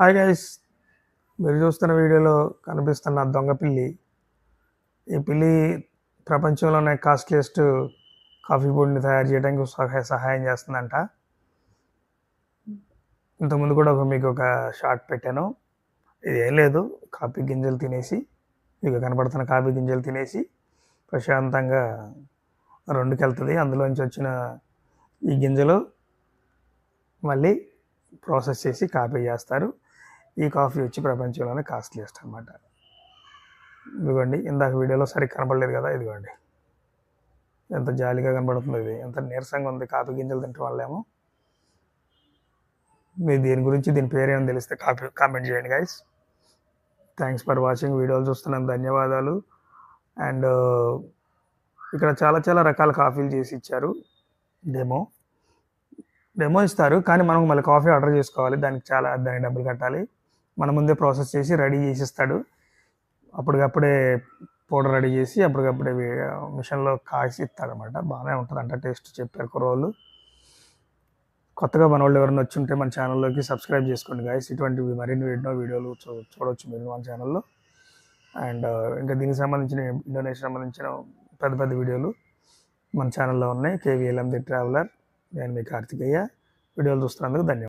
Hi guys మీరు చూస్తున్న వీడియోలో కనిపిస్తున్న దొంగ పిల్లి. ఈ పిల్లి ప్రపంచంలోనే కాస్ట్లీస్ట్ కాఫీ పొడిని తయారు చేయడానికి సహాయ సహాయం చేస్తుందంట. ఇంతకుముందు కూడా ఒక మీకు ఒక షార్ట్ పెట్టాను. ఇది ఏం లేదు. కాఫీ గింజలు తినేసి మీకు కనపడుతున్న కాఫీ గింజలు తినేసి ప్రశాంతంగా రెండుకి వెళ్తుంది అందులోంచి వచ్చిన ఈ గింజలు మళ్ళీ ప్రాసెస్ చేసి కాఫీ చేస్తారు. ఈ కాఫీ వచ్చి ప్రపంచంలోనే కాస్ట్లీయెస్ట్ అనమాట ఇదిగోండి ఇందాక వీడియోలో సరిగ్గా కనపడలేదు కదా ఇదిగోండి. ఎంత జాలిగా కనబడుతుంది ఇది. ఎంత నీరసంగా ఉంది కాఫీ గింజలు తింటే వాళ్ళేమో. మీరు దీని గురించి దీని పేరేమో తెలిస్తే కాపీ కామెంట్ చేయండి గైస్ థ్యాంక్స్ ఫర్ వాచింగ్ వీడియోలు చూస్తున్నాను ధన్యవాదాలు. అండ్ uh, ఇక్కడ చాలా చాలా రకాల కాఫీలు చేసి ఇచ్చారు. డెమో డెమో ఇస్తారు కానీ మనం మళ్ళీ కాఫీ ఆర్డర్ చేసుకోవాలి. దానికి చాలా దానికి డబ్బులు కట్టాలి. మన ముందే ప్రాసెస్ చేసి రెడీ చేసి ఇస్తాడు అప్పటికప్పుడే పౌడర్ రెడీ చేసి అప్పటికప్పుడే మిషన్లో కాసి ఇస్తాడనమాట బాగానే ఉంటుంది అంట టేస్ట్ చెప్పారు కుర్రోళ్ళు. కొత్తగా మన వాళ్ళు ఎవరైనా వచ్చి ఉంటే మన ఛానల్లోకి సబ్స్క్రైబ్ చేసుకోండి గాయస్ ఇటువంటివి మరిన్ని ఎన్నో వీడియోలు చూ చూడవచ్చు మీరు మన ఛానల్లో. అండ్ ఇంకా దీనికి సంబంధించిన ఇండోనేషియా సంబంధించిన పెద్ద పెద్ద వీడియోలు మన ఛానల్లో ఉన్నాయి. కేవీఎల్ఎంది ట్రావెలర్ నేను మీ కార్తికేయ. వీడియోలు చూస్తున్నందుకు ధన్యవాదాలు.